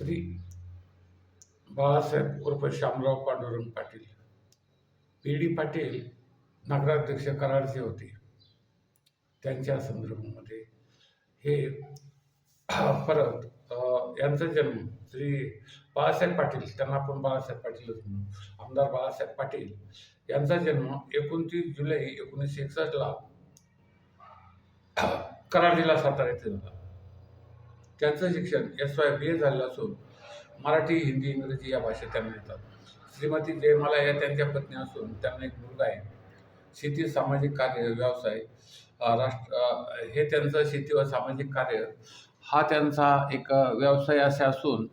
श्री बाळासाहेब उर्फ Shyamrao Pandurang Patil. P D Patil नगराध्यक्ष कराडचे होते. त्यांच्या संदर्भामध्ये हे परत यांचा जन्म श्री बाळासाहेब पाटील त्यांना आपण बाळासाहेब पाटीलच म्हणू. आमदार बाळासाहेब पाटील यांचा जन्म एकोणतीस जुलै एकोणीसशे एकसष्टला कराड जिल्हा सातारा येथे झाला. त्यांचं शिक्षण एस वाय बी ए झालेलं असून मराठी हिंदी इंग्रजी या भाषेत त्यांना येतात. श्रीमती जयमाला या त्यांच्या पत्नी असून त्यांना एक मुलगा आहे. शेती सामाजिक कार्य व्यवसाय राष्ट्र हे त्यांचं शेती व सामाजिक कार्य हा त्यांचा एक व्यवसाय असे असून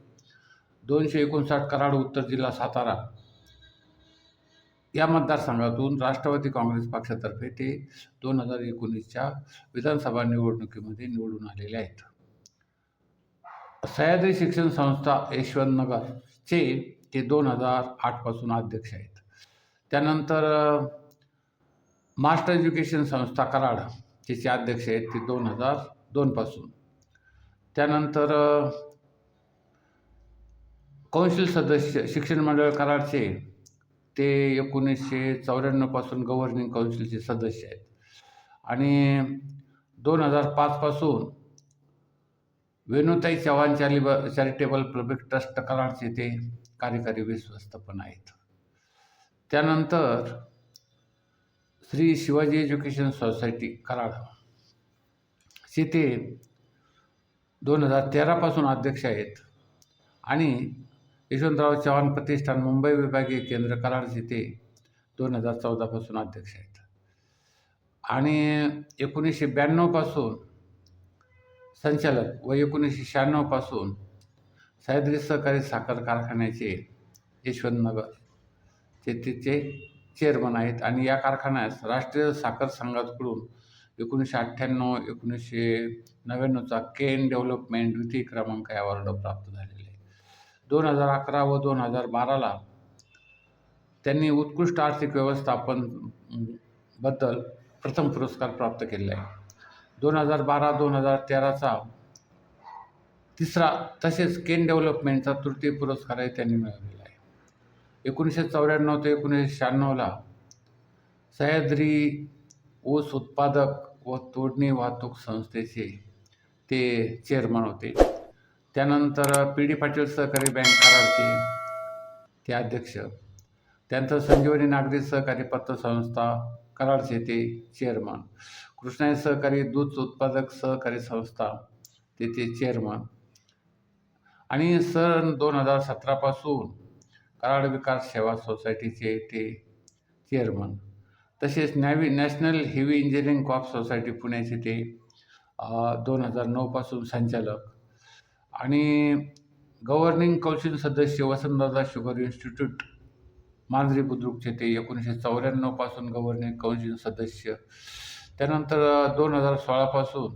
दोनशे एकोणसाठ कराड उत्तर जिल्हा सातारा या मतदारसंघातून राष्ट्रवादी काँग्रेस पक्षातर्फे ते दोन हजार एकोणीसच्या विधानसभा निवडणुकीमध्ये निवडून आलेले आहेत. सह्याद्री शिक्षण संस्था यशवंतनगरचे ते दोन हजार आठपासून अध्यक्ष आहेत. त्यानंतर मास्टर एज्युकेशन संस्था कराड तिचे अध्यक्ष आहेत ते दोन हजार दोनपासून त्यानंतर कौन्सिल सदस्य शिक्षण मंडळ कराडचे ते एकोणीसशे चौऱ्याण्णवपासून गव्हर्निंग कौन्सिलचे सदस्य आहेत. आणि दोन हजार पाचपासून वेणुताई चव्हाण चॅरिब चॅरिटेबल पब्लिक ट्रस्ट कराडचे ते कार्यकारी विश्वस्त पण आहेत. त्यानंतर श्री शिवाजी एज्युकेशन सोसायटी कराड. तिथे दोन हजार तेरापासून अध्यक्ष आहेत. आणि यशवंतराव चव्हाण प्रतिष्ठान मुंबई विभागीय केंद्र कराड तिथे दोन हजार चौदापासून अध्यक्ष आहेत. आणि एकोणीसशे ब्याण्णवपासून संचालक व एकोणीसशे शहाण्णवपासून सह्याद्री सहकारी साखर कारखान्याचे यशवंतनगर तेथेचे चेअरमन आहेत. आणि या कारखान्यास राष्ट्रीय साखर संघाकडून एकोणीसशे अठ्ठ्याण्णव एकोणीसशे नव्याण्णवचा केन डेव्हलपमेंट द्वितीय क्रमांक या अवॉर्ड प्राप्त झालेले आहे. दोन हजार अकरा व दोन हजार बाराला त्यांनी उत्कृष्ट आर्थिक व्यवस्थापनबद्दल प्रथम पुरस्कार प्राप्त केलेला आहे. दोन हजार बारा दोन हजार तेराचा तिसरा तसेच केन डेव्हलपमेंटचा तृतीय पुरस्कारही त्यांनी मिळवलेला आहे. एकोणीसशे चौऱ्याण्णव ते एकोणीसशे शहाण्णवला सह्याद्री ऊस उत्पादक व तोडणी वाहतूक संस्थेचे ते चेअरमन होते. त्यानंतर पी डी पाटील सहकारी बँक कराडचे ते अध्यक्ष. त्यानंतर संजीवनी नागरी सहकारी पतसंस्था कराडचे ते चेअरमन कृष्णाई सहकारी दूध उत्पादक सहकारी संस्था तेथे चेअरमन आणि सन दोन हजार सतरापासून कराड विकास सेवा सोसायटीचे ते चेअरमन तसेच navy national heavy engineering co-op society पुण्याचे ते दोन हजार नऊपासून संचालक. आणि गव्हर्निंग कौन्सिल सदस्य वसंतदादा शुगर इन्स्टिट्यूट मांजरी बुद्रुकचे ते एकोणीसशे चौऱ्याण्णवपासून गव्हर्निंग कौन्सिल सदस्य. त्यानंतर दोन हजार सोळापासून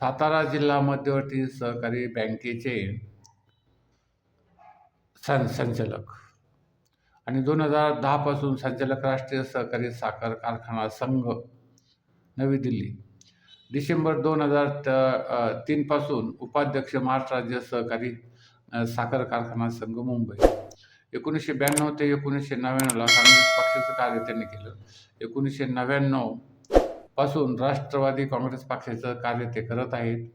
सातारा जिल्हा मध्यवर्ती सहकारी बँकेचे सं संचालक आणि दोन हजार दहापासून संचालक राष्ट्रीय सहकारी साखर कारखाना संघ नवी दिल्ली. डिसेंबर दोन हजार त तीनपासून उपाध्यक्ष महाराष्ट्र राज्य सहकारी साखर कारखाना संघ मुंबई. एकोणीसशे ब्याण्णव ते एकोणीसशे नव्याण्णवला काँग्रेस पक्षाचं कार्य त्यांनी केलं. एकोणीसशे नव्याण्णव पासून राष्ट्रवादी काँग्रेस पक्षाचं कार्य ते करत आहेत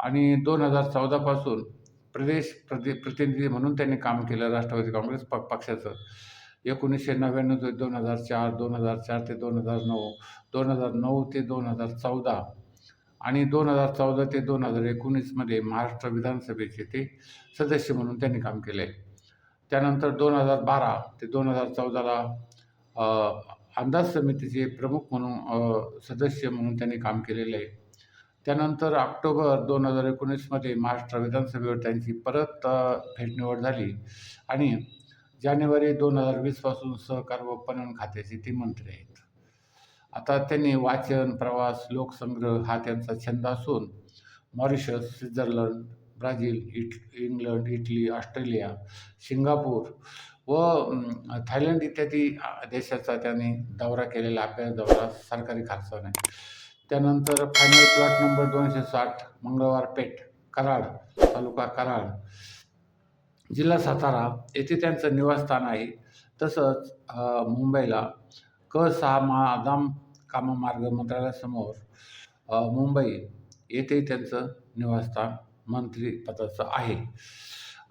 आणि दोन हजार चौदापासून प्रदेश प्रति प्रतिनिधी म्हणून त्यांनी काम केलं राष्ट्रवादी काँग्रेस प पक्षाचं एकोणीसशे नव्याण्णव ते दोन हजार चार दोन हजार चार ते दोन हजार नऊ दोन हजार नऊ ते दोन हजार चौदा आणि दोन हजार चौदा ते दोन हजार एकोणीसमध्ये महाराष्ट्र विधानसभेचे ते सदस्य म्हणून त्यांनी काम केले आहे त्यानंतर दोन हजार बारा ते दोन हजार चौदाला अंदाज समितीचे प्रमुख म्हणून सदस्य म्हणून त्यांनी काम केलेले आहे. त्यानंतर ऑक्टोबर दोन हजार एकोणीसमध्ये महाराष्ट्र विधानसभेवर त्यांची परत फेटनिवड झाली आणि जानेवारी दोन हजार वीसपासून सहकार व पणन खात्याचे ते मंत्री आहेत. आता त्यांनी वाचन प्रवास लोकसंग्रह हा त्यांचा छंद असून मॉरिशस स्वित्झर्लंड ब्राझील इट इंग्लंड इटली ऑस्ट्रेलिया सिंगापूर व थायलंड इत्यादी देशाचा त्यांनी दौरा केलेला अभ्यास दौरा सरकारी खर्चाने त्यानंतर फायनल प्लॉट नंबर दोनशे साठ मंगळवार पेठ कराड तालुका कराड. जिल्हा सातारा येथे त्यांचं निवासस्थान आहे. तसंच मुंबईला क सहा मादाम काममार्ग मंत्रालयासमोर मुंबई येथे त्यांचं निवासस्थान मंत्री पदाचं आहे.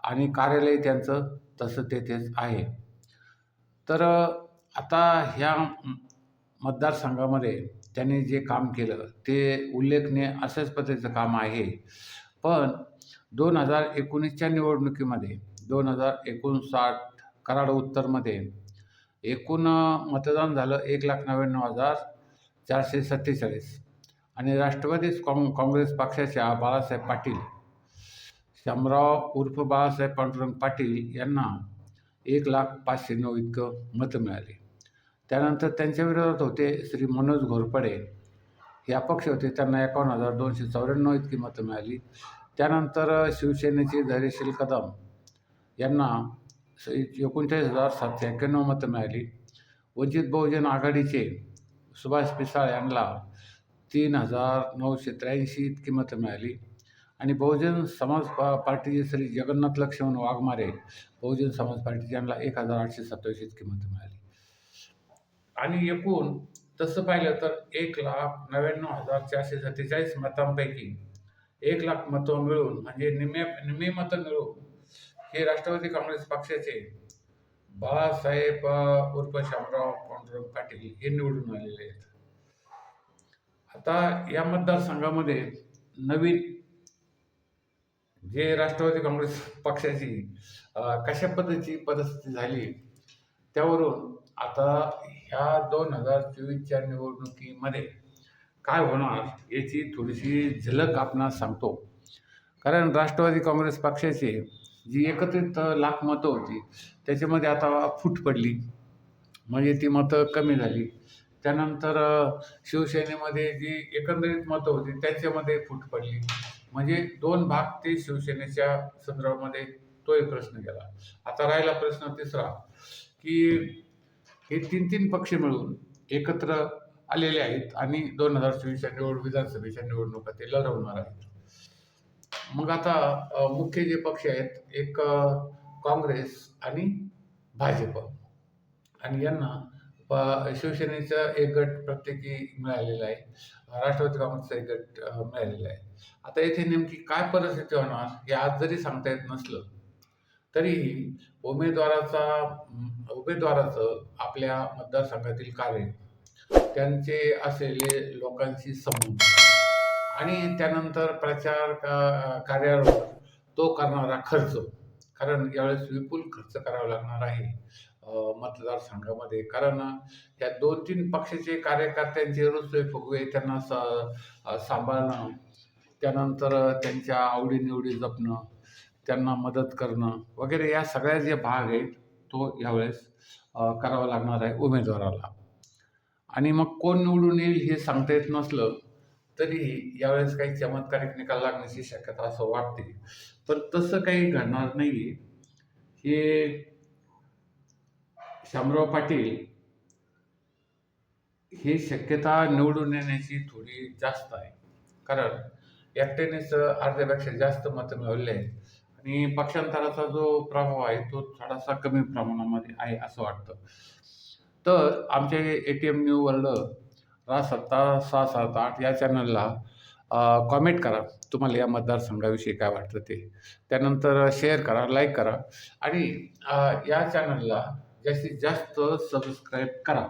आणि कार्यालय त्यांचं तसं तेथेच आहे. तर आता ह्या मतदारसंघामध्ये त्यांनी जे काम केलं ते उल्लेखनीय अशाच पद्धतीचं काम आहे. पण दोन हजार एकोणीसच्या निवडणुकीमध्ये दोन हजार एकोणसाठ कराड उत्तरमध्ये एकूण मतदान झालं एक लाख नव्याण्णव हजार चारशे सत्तेचाळीस. आणि राष्ट्रवादी काँग काँग्रेस पक्षाच्या बाळासाहेब पाटील शामराव उर्फ बाळासाहेब पांडुरंग पाटील यांना एक लाख पाचशे नऊ इतकं मतं मिळाली. त्यानंतर त्यांच्या विरोधात होते श्री मनोज घोरपडे. हे अपक्ष होते त्यांना एकावन्न हजार दोनशे चौऱ्याण्णव इतकी मतं मिळाली. त्यानंतर शिवसेनेचे धैर्यशील कदम यांना स- एकोणचाळीस हजार सातशे एक्क्याण्णव मतं मिळाली. वंचित बहुजन आघाडीचे सुभाष पिसाळ यांना तीन हजार नऊशे त्र्याऐंशी इतकी मतं मिळाली. आणि बहुजन समाज पा पार्टीचे श्री जगन्नाथ लक्ष्मण वाघमारे बहुजन समाज पार्टी यांना एक हजार आठशे सत्तावीस इतकी मतं मिळाली. आणि एकूण तसं पाहिलं तर एक लाख नव्याण्णव हजार चारशे सत्तेचाळीस मतांपैकी एक लाख मतं मिळून म्हणजे निम्मे निम्मे मतं मिळून हे राष्ट्रवादी काँग्रेस पक्षाचे बाळासाहेब उर्फ शामराव पांडुरंग पाटील हे निवडून आलेले आहेत. आता या मतदारसंघामध्ये नवीन जे राष्ट्रवादी काँग्रेस पक्षाची कशा पद्धतीची परिस्थिती झाली त्यावरून आता ह्या दोन हजार चोवीसच्या निवडणुकीमध्ये काय होणार याची थोडीशी झलक आपणास सांगतो. कारण राष्ट्रवादी काँग्रेस पक्षाची जी एकत्रित लाख मतं होती त्याच्यामध्ये आता फूट पडली. म्हणजे ती मतं कमी झाली. त्यानंतर शिवसेनेमध्ये जी एकंदरीत मतं होती त्याच्यामध्ये फूट पडली. म्हणजे दोन भाग ते शिवसेनेच्या संदर्भामध्ये तो एक प्रश्न गेला. आता राहिला प्रश्न तिसरा की हे तीन तीन पक्ष मिळून एकत्र आलेले आहेत आणि दोन हजार चोवीसच्या निवड विधानसभेच्या निवडणुका ते लढवणार आहेत. मग आता मुख्य जे पक्ष आहेत एक काँग्रेस आणि भाजप. आणि यांना प- शिवसेनेचा एक गट प्रत्येकी मिळालेला आहे. राष्ट्रवादी काँग्रेसचा एक गट मिळालेला आहे. आता येथे नेमकी काय परिस्थिती होणार हे आज जरी सांगता येत नसलं तरीही उमेदवाराचा उमेदवाराचं आपल्या मतदारसंघातील कार्य त्यांचे असलेले लोकांशी संबंध आणि त्यानंतर प्रचार का- कार्यावर तो करणारा खर्च कारण यावेळेस विपुल खर्च करावा लागणार आहे मतदारसंघामध्ये. कारण या दोन तीन पक्षाचे कार्यकर्त्यांचे रुसवे फुगवे त्यांना स सांभाळणं त्यानंतर त्यांच्या आवडीनिवडी जपणं त्यांना मदत करणं वगैरे या सगळ्या जे भाग आहेत तो यावेळेस करावा लागणार आहे उमेदवाराला. आणि मग कोण निवडून येईल हे सांगता येत नसलं तरीही यावेळेस काही चमत्कारिक निकाल लागण्याची शक्यता असं वाटते. पण तसं काही घडणार नाही हे शामराव पाटील ही शक्यता निवडून येण्याची थोडी जास्त आहे. कारण एकट्यानेच अर्ध्यापेक्षा जास्त मतं मिळवले आहेत. आणि पक्षांतराचा जो प्रभाव आहे तो थोडासा कमी प्रमाणामध्ये आहे असं वाटतं. तर आमच्या A T M new world रा सत्ता सहा सात आठ या चॅनलला कॉमेंट करा. तुम्हाला या मतदारसंघाविषयी काय वाटतं ते. त्यानंतर शेअर करा लाईक करा. आणि या चॅनलला जास्तीत जास्त सबस्क्राईब करा.